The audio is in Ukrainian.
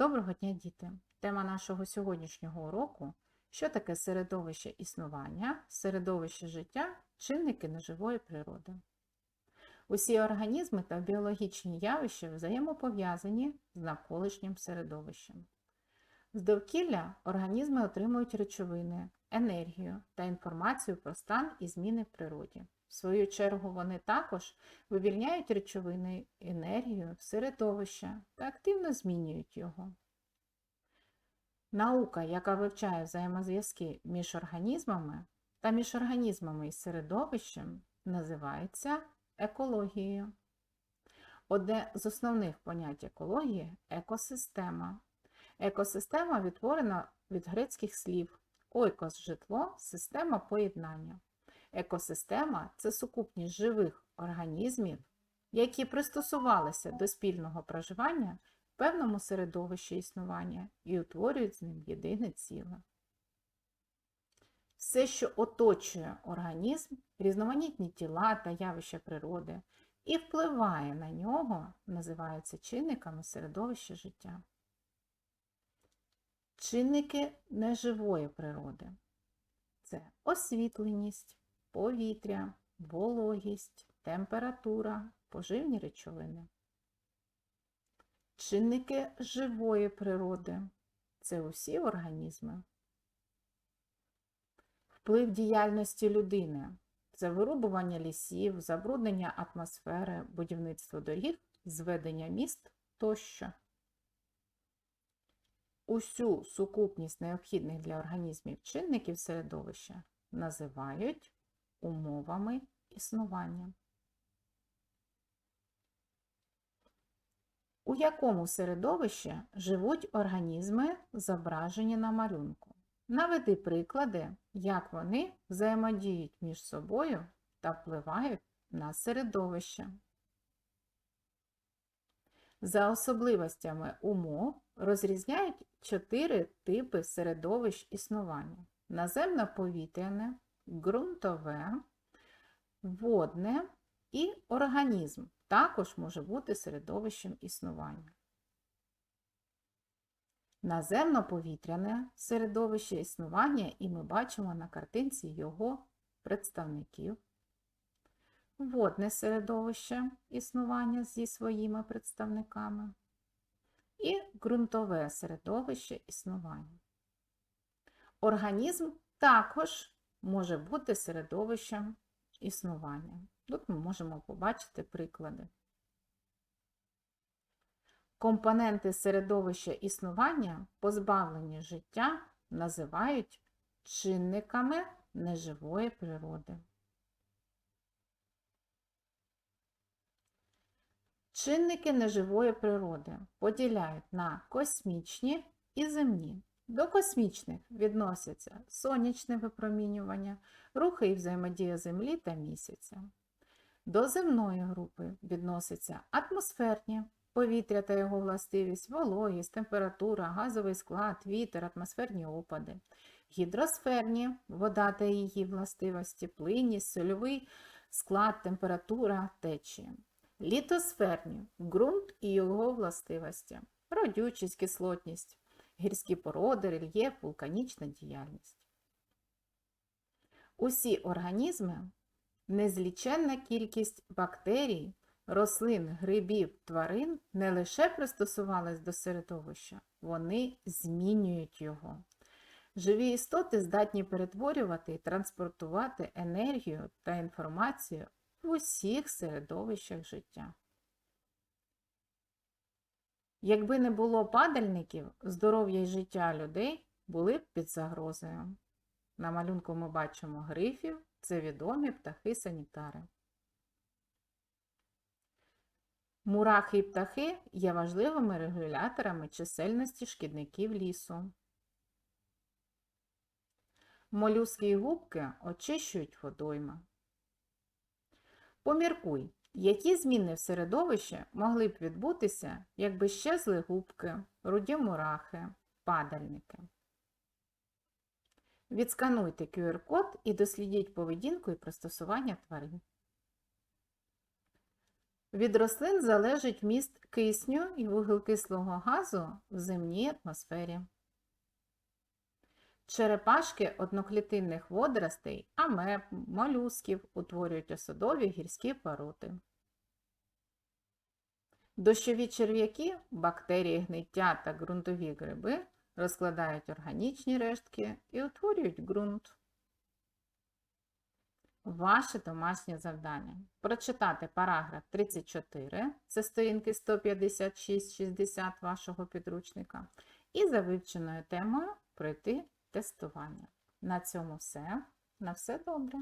Доброго дня, діти! Тема нашого сьогоднішнього уроку що таке середовище існування, середовище життя, чинники неживої природи. Усі організми та біологічні явища взаємопов'язані з навколишнім середовищем. З довкілля організми отримують речовини, енергію та інформацію про стан і зміни в природі. В свою чергу вони також вивільняють речовини, енергію, середовище та активно змінюють його. Наука, яка вивчає взаємозв'язки між організмами та між організмами і середовищем, називається екологією. Одне з основних понять екології екосистема. Екосистема відтворена від грецьких слів ойкос житло, система поєднання. Екосистема це сукупність живих організмів, які пристосувалися до спільного проживання в певному середовищі існування і утворюють з ним єдине ціле. Все, що оточує організм, різноманітні тіла та явища природи і впливає на нього, називаються чинниками середовища життя. Чинники неживої природи це освітленість, повітря, вологість, температура, поживні речовини. Чинники живої природи це усі організми. Вплив діяльності людини це вирубування лісів, забруднення атмосфери, будівництво доріг, зведення міст тощо. Усю сукупність необхідних для організмів чинників середовища називають умовами існування. У якому середовищі живуть організми, зображені на малюнку? Наведи приклади, як вони взаємодіють між собою та впливають на середовище. За особливостями умов розрізняють чотири типи середовищ існування: наземно-повітряне, ґрунтове, водне і організм також може бути середовищем існування. Наземно-повітряне середовище існування, і ми бачимо на картинці його представників. Водне середовище існування зі своїми представниками і ґрунтове середовище існування. Організм також може бути середовищем існування. Тут ми можемо побачити приклади. Компоненти середовища існування, позбавлені життя, називають чинниками неживої природи. Чинники неживої природи поділяють на космічні і земні. До космічних відносяться сонячне випромінювання, рухи і взаємодія Землі та місяця. До земної групи відносяться атмосферні повітря та його властивість, вологість, температура, газовий склад, вітер, атмосферні опади, гідросферні вода та її властивості, плинність, сольовий склад, температура, течії. Літосферні ґрунт і його властивості, родючість, кислотність, гірські породи, рельєф, вулканічна діяльність. Усі організми, незліченна кількість бактерій, рослин, грибів, тварин не лише пристосувались до середовища, вони змінюють його. Живі істоти здатні перетворювати і транспортувати енергію та інформацію в усіх середовищах життя. Якби не було падальників, здоров'я й життя людей були б під загрозою. На малюнку ми бачимо грифів, це відомі птахи-санітари. Мурахи і птахи є важливими регуляторами чисельності шкідників лісу. Молюски і губки очищують водойми. Поміркуй, які зміни в середовищі могли б відбутися, якби щезли губки, руді мурахи, падальники. Відскануйте QR-код і дослідіть поведінку і пристосування тварин. Від рослин залежить вміст кисню і вуглекислого газу в земній атмосфері. Черепашки одноклітинних водоростей, амеб, молюсків утворюють осадові гірські породи. Дощові черв'яки, бактерії гниття та ґрунтові гриби розкладають органічні рештки і утворюють ґрунт. Ваше домашнє завдання прочитати параграф 34, це сторінки 156-60 вашого підручника, і за вивченою темою пройти тестування. На цьому все. На все добре!